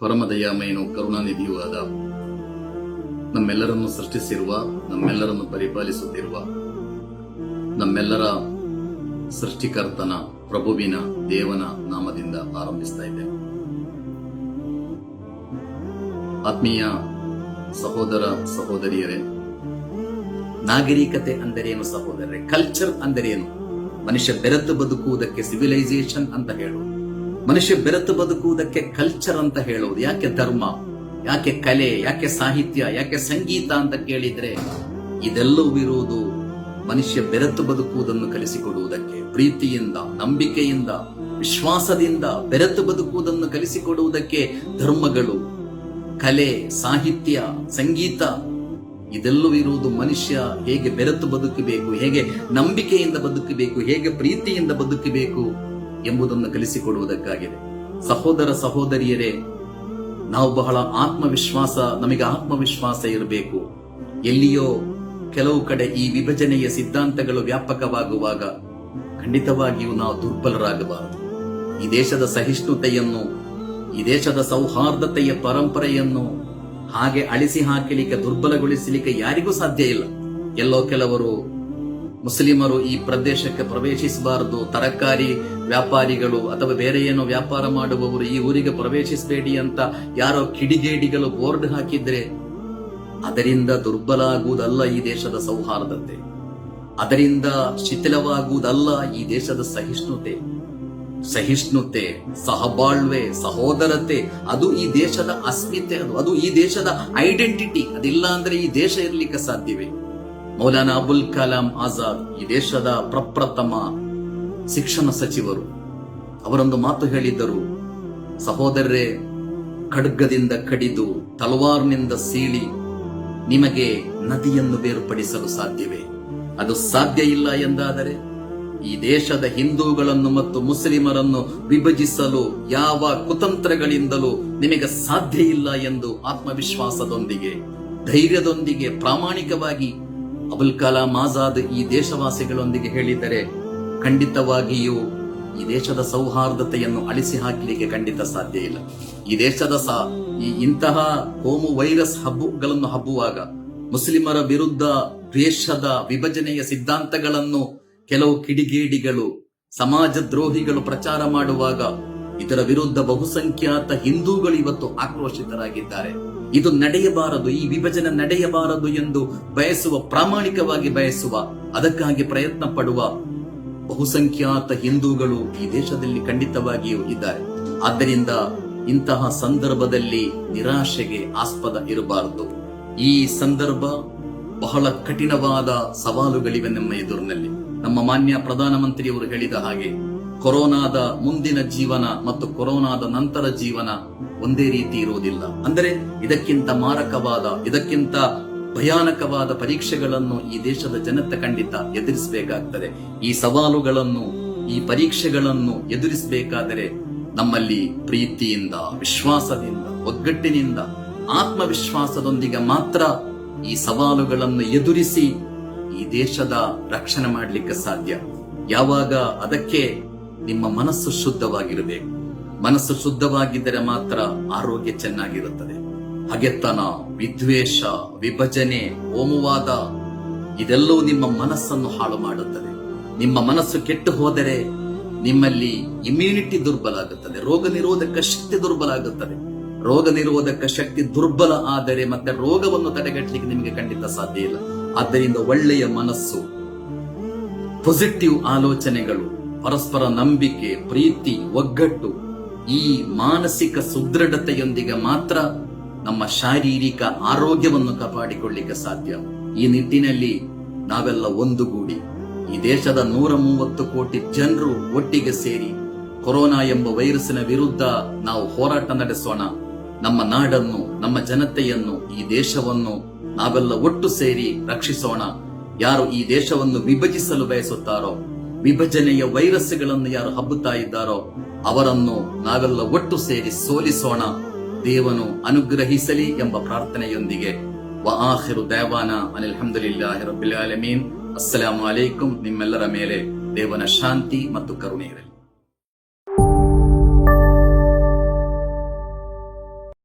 ಪರಮದಯಾಮಯನು ಕರುಣಾನಿಧಿಯೂ ಆದ. ನಮ್ಮೆಲ್ಲರನ್ನು ಸೃಷ್ಟಿಸಿರುವ, ನಮ್ಮೆಲ್ಲರನ್ನು ಪರಿಪಾಲಿಸುತ್ತಿರುವ, ನಮ್ಮೆಲ್ಲರ ಸೃಷ್ಟಿಕರ್ತನ ಪ್ರಭುವಿನ ದೇವನ ನಾಮದಿಂದ ಆರಂಭಿಸ್ತಾ ಇದ್ದೇನೆ ಆತ್ಮೀಯ ಸಹೋದರ ಸಹೋದರಿಯರೇ, ನಾಗರಿಕತೆ ಅಂದರೇನು ಸಹೋದರರೇ? ಕಲ್ಚರ್ ಅಂದರೇನು? ಮನುಷ್ಯ ಬೆರೆತು ಬದುಕುವುದಕ್ಕೆ ಸಿವಿಲೈಸೇಷನ್ ಅಂತ ಹೇಳು. ಮನುಷ್ಯ ಬೆರೆತು ಬದುಕುವುದಕ್ಕೆ ಕಲ್ಚರ್ ಅಂತ ಹೇಳುವುದು ಯಾಕೆ ಧರ್ಮ? ಯಾಕೆ ಕಲೆ? ಯಾಕೆ ಸಾಹಿತ್ಯ? ಯಾಕೆ ಸಂಗೀತ ಅಂತ ಕೇಳಿದ್ರೆ ಇದೆಲ್ಲವೂ ಇರುವುದು ಮನುಷ್ಯ ಬೆರೆತು ಬದುಕುವುದನ್ನು ಕಲಿಸಿಕೊಡುವುದಕ್ಕೆ. ಪ್ರೀತಿಯಿಂದ, ನಂಬಿಕೆಯಿಂದ, ವಿಶ್ವಾಸದಿಂದ ಬೆರೆತು ಬದುಕುವುದನ್ನು ಕಲಿಸಿಕೊಡುವುದಕ್ಕೆ ಧರ್ಮಗಳು, ಕಲೆ, ಸಾಹಿತ್ಯ, ಸಂಗೀತ ಇದೆಲ್ಲವೂ ಇರುವುದು ಮನುಷ್ಯ ಹೇಗೆ ಬೆರೆತು ಬದುಕಬೇಕು, ಹೇಗೆ ನಂಬಿಕೆಯಿಂದ ಬದುಕಬೇಕು, ಹೇಗೆ ಪ್ರೀತಿಯಿಂದ ಬದುಕಬೇಕು ಎಂಬುದನ್ನು ಕಲಿಸಿಕೊಡುವುದಕ್ಕಾಗಿದೆ. ಸಹೋದರ ಸಹೋದರಿಯರೇ, ನಾವು ಬಹಳ ಆತ್ಮವಿಶ್ವಾಸ, ನಮಗೆ ಆತ್ಮವಿಶ್ವಾಸ ಇರಬೇಕು. ಎಲ್ಲಿಯೋ ಕೆಲವು ಕಡೆ ಈ ವಿಭಜನೆಯ ಸಿದ್ಧಾಂತಗಳು ವ್ಯಾಪಕವಾಗುವಾಗ ಖಂಡಿತವಾಗಿಯೂ ನಾವು ದುರ್ಬಲರಾಗಬಾರದು. ಈ ದೇಶದ ಸಹಿಷ್ಣುತೆಯನ್ನು, ಈ ದೇಶದ ಸೌಹಾರ್ದತೆಯ ಪರಂಪರೆಯನ್ನು ಹಾಗೆ ಅಳಿಸಿ ಹಾಕಲಿಕ್ಕೆ, ದುರ್ಬಲಗೊಳಿಸಲಿಕ್ಕೆ ಯಾರಿಗೂ ಸಾಧ್ಯ ಇಲ್ಲ. ಎಲ್ಲೋ ಕೆಲವರು ಮುಸ್ಲಿಮರು ಈ ಪ್ರದೇಶಕ್ಕೆ ಪ್ರವೇಶಿಸಬಾರದು. ತರಕಾರಿ ವ್ಯಾಪಾರಿಗಳು ಅಥವಾ ಬೇರೆ ಏನೋ ವ್ಯಾಪಾರ ಮಾಡುವವರು ಈ ಊರಿಗೆ ಪ್ರವೇಶಿಸಬೇಡಿ ಅಂತ ಯಾರೋ ಕಿಡಿಗೇಡಿಗಳು ಬೋರ್ಡ್ ಹಾಕಿದ್ರೆ ಅದರಿಂದ ದುರ್ಬಲ ಆಗುವುದಲ್ಲ ಈ ದೇಶದ ಸೌಹಾರ್ದತೆ. ಅದರಿಂದ ಶಿಥಿಲವಾಗುವುದಲ್ಲ ಈ ದೇಶದ ಸಹಿಷ್ಣುತೆ. ಸಹಿಷ್ಣುತೆ, ಸಹಬಾಳ್ವೆ, ಸಹೋದರತೆ, ಅದು ಈ ದೇಶದ ಅಸ್ಮಿತೆ, ಅದು ಅದು ಈ ದೇಶದ ಐಡೆಂಟಿಟಿ. ಅದಿಲ್ಲ ಅಂದ್ರೆ ಈ ದೇಶ ಇರ್ಲಿಕ್ಕೆ ಸಾಧ್ಯವೇ? ಮೌಲಾನಾ ಅಬುಲ್ ಕಲಾಂ ಆಜಾದ್ ಈ ದೇಶದ ಪ್ರಪ್ರಥಮ ಶಿಕ್ಷಣ ಸಚಿವರು. ಅವರೊಂದು ಮಾತು ಹೇಳಿದ್ದರು, ಸಹೋದರರೇ, ಖಡ್ಗದಿಂದ ಕಡಿದು ತಲವಾರ್ನಿಂದ ಸೀಳಿ ನಿಮಗೆ ನದಿಯನ್ನು ಬೇರ್ಪಡಿಸಲು ಸಾಧ್ಯವೇ? ಅದು ಸಾಧ್ಯ ಇಲ್ಲ ಎಂದಾದರೆ, ಈ ದೇಶದ ಹಿಂದೂಗಳನ್ನು ಮತ್ತು ಮುಸ್ಲಿಮರನ್ನು ವಿಭಜಿಸಲು ಯಾವ ಕುತಂತ್ರಗಳಿಂದಲೂ ನಿಮಗೆ ಸಾಧ್ಯ ಇಲ್ಲ ಎಂದು ಆತ್ಮವಿಶ್ವಾಸದೊಂದಿಗೆ, ಧೈರ್ಯದೊಂದಿಗೆ ಪ್ರಾಮಾಣಿಕವಾಗಿ ಅಬುಲ್ ಕಲಾಂ ಆಜಾದ್ ಈ ದೇಶವಾಸಿಗಳೊಂದಿಗೆ ಹೇಳಿದರೆ, ಖಂಡಿತವಾಗಿಯೂ ಈ ದೇಶದ ಸೌಹಾರ್ದತೆಯನ್ನು ಅಳಿಸಿ ಹಾಕಲಿಕ್ಕೆ ಖಂಡಿತ ಸಾಧ್ಯ ಇಲ್ಲ. ಈ ದೇಶದ ಸಾ, ಈ ಇಂತಹ ಕೋಮು ವೈರಸ್ ಹಬ್ಬಗಳನ್ನು ಹಬ್ಬುವಾಗ ಮುಸ್ಲಿಮರ ವಿರುದ್ಧ ದ್ವೇಷದ ವಿಭಜನೆಯ ಸಿದ್ಧಾಂತಗಳನ್ನು ಕೆಲವು ಕಿಡಿಗೇಡಿಗಳು ಸಮಾಜ ದ್ರೋಹಿಗಳು ಪ್ರಚಾರ ಮಾಡುವಾಗ ಇದರ ವಿರುದ್ಧ ಬಹುಸಂಖ್ಯಾತ ಹಿಂದೂಗಳು ಇವತ್ತು ಆಕ್ರೋಶಿತರಾಗಿದ್ದಾರೆ. ಇದು ನಡೆಯಬಾರದು, ಈ ವಿಭಜನೆ ನಡೆಯಬಾರದು ಎಂದು ಬಯಸುವ, ಪ್ರಾಮಾಣಿಕವಾಗಿ ಬಯಸುವ, ಅದಕ್ಕಾಗಿ ಪ್ರಯತ್ನ ಪಡುವ ಬಹುಸಂಖ್ಯಾತ ಹಿಂದೂಗಳು ಈ ದೇಶದಲ್ಲಿ ಖಂಡಿತವಾಗಿಯೂ ಇದ್ದಾರೆ. ಆದ್ದರಿಂದ ಇಂತಹ ಸಂದರ್ಭದಲ್ಲಿ ನಿರಾಶೆಗೆ ಆಸ್ಪದ ಇರಬಾರದು. ಈ ಸಂದರ್ಭ ಬಹಳ ಕಠಿಣವಾದ ಸವಾಲುಗಳಿವೆ ನಮ್ಮ ಎದುರಿನಲ್ಲಿ. ನಮ್ಮ ಮಾನ್ಯ ಪ್ರಧಾನಮಂತ್ರಿಯವರು ಹೇಳಿದ ಹಾಗೆ ಕೊರೋನಾದ ಮುಂದಿನ ಜೀವನ ಮತ್ತು ಕೊರೋನಾದ ನಂತರ ಜೀವನ ಒಂದೇ ರೀತಿ ಇರುವುದಿಲ್ಲ. ಅಂದರೆ ಇದಕ್ಕಿಂತ ಮಾರಕವಾದ, ಇದಕ್ಕಿಂತ ಭಯಾನಕವಾದ ಪರೀಕ್ಷೆಗಳನ್ನು ಈ ದೇಶದ ಜನತೆ ಖಂಡಿತ ಎದುರಿಸಬೇಕಾಗ್ತದೆ. ಈ ಸವಾಲುಗಳನ್ನು, ಈ ಪರೀಕ್ಷೆಗಳನ್ನು ಎದುರಿಸಬೇಕಾದರೆ ನಮ್ಮಲ್ಲಿ ಪ್ರೀತಿಯಿಂದ, ವಿಶ್ವಾಸದಿಂದ, ಒಗ್ಗಟ್ಟಿನಿಂದ, ಆತ್ಮವಿಶ್ವಾಸದೊಂದಿಗೆ ಮಾತ್ರ ಈ ಸವಾಲುಗಳನ್ನು ಎದುರಿಸಿ ಈ ದೇಶದ ರಕ್ಷಣೆ ಮಾಡಲಿಕ್ಕೆ ಸಾಧ್ಯ. ಯಾವಾಗ ಅದಕ್ಕೆ ನಿಮ್ಮ ಮನಸ್ಸು ಶುದ್ಧವಾಗಿರಬೇಕು. ಮನಸ್ಸು ಶುದ್ಧವಾಗಿದ್ದರೆ ಮಾತ್ರ ಆರೋಗ್ಯ ಚೆನ್ನಾಗಿರುತ್ತದೆ. ಹಗೆತನ, ವಿದ್ವೇಷ, ವಿಭಜನೆ, ಹೋಮವಾದ ಇದೆಲ್ಲವೂ ನಿಮ್ಮ ಮನಸ್ಸನ್ನು ಹಾಳು ಮಾಡುತ್ತದೆ. ನಿಮ್ಮ ಮನಸ್ಸು ಕೆಟ್ಟು ಹೋದರೆ ನಿಮ್ಮಲ್ಲಿ ಇಮ್ಯುನಿಟಿ ದುರ್ಬಲ ಆಗುತ್ತದೆ ರೋಗ ನಿರೋಧಕ ಶಕ್ತಿ ದುರ್ಬಲ ಆಗುತ್ತದೆ ರೋಗ ನಿರೋಧಕ ಶಕ್ತಿ ದುರ್ಬಲ ಆದರೆ ಮತ್ತೆ ರೋಗವನ್ನು ತಡೆಗಟ್ಟಲಿಕ್ಕೆ ನಿಮಗೆ ಖಂಡಿತ ಸಾಧ್ಯ ಇಲ್ಲ. ಆದ್ದರಿಂದ ಒಳ್ಳೆಯ ಮನಸ್ಸು ಪಾಸಿಟಿವ್ ಆಲೋಚನೆಗಳು ಪರಸ್ಪರ ನಂಬಿಕೆ, ಪ್ರೀತಿ, ಒಗ್ಗಟ್ಟು ಈ ಮಾನಸಿಕ ಸುದೃಢತೆಯೊಂದಿಗೆ ಮಾತ್ರ ನಮ್ಮ ಶಾರೀರಿಕ ಆರೋಗ್ಯವನ್ನು ಕಾಪಾಡಿಕೊಳ್ಳಿಕ್ಕೆ ಸಾಧ್ಯ. ಈ ನಿಟ್ಟಿನಲ್ಲಿ ನಾವೆಲ್ಲ ಒಂದುಗೂಡಿ. ಈ ದೇಶದ ನೂರ ಮೂವತ್ತು ಕೋಟಿ ಜನರು ಒಟ್ಟಿಗೆ ಸೇರಿ ಕೊರೋನಾ ಎಂಬ ವೈರಸ್ಸಿನ ವಿರುದ್ಧ ನಾವು ಹೋರಾಟ ನಡೆಸೋಣ. ನಮ್ಮ ನಾಡನ್ನು, ನಮ್ಮ ಜನತೆಯನ್ನು, ಈ ದೇಶವನ್ನು ನಾವೆಲ್ಲ ಒಟ್ಟು ಸೇರಿ ರಕ್ಷಿಸೋಣ. ಯಾರು ಈ ದೇಶವನ್ನು ವಿಭಜಿಸಲು ಬಯಸುತ್ತಾರೋ ವಿಭಜನೆಯ ವೈರಸ್ಗಳನ್ನು ಯಾರು ಹಬ್ಬುತ್ತಾ ಇದ್ದಾರೋ ಅವರನ್ನು ನಾವೆಲ್ಲ ಒಟ್ಟು ಸೇರಿ ಸೋಲಿಸೋಣ. ದೇವನು ಅನುಗ್ರಹಿಸಲಿ ಎಂಬ ಪ್ರಾರ್ಥನೆಯೊಂದಿಗೆ. ವಾಹಿರು ದೇವಾನ ಅನಿಲ್ಹಮ್ದುಲಿಲ್ಲಾಹಿ ರಬ್ಬಿಲ್ ಆಲಮೀನ್. ಅಸ್ಸಲಾಮು ಅಲೈಕುಂ ನಿಮ್ಮೆಲ್ಲರ ಮೇಲೆ ದೇವನ ಶಾಂತಿ ಮತ್ತು ಕರುಣೆ ಇರಲಿ.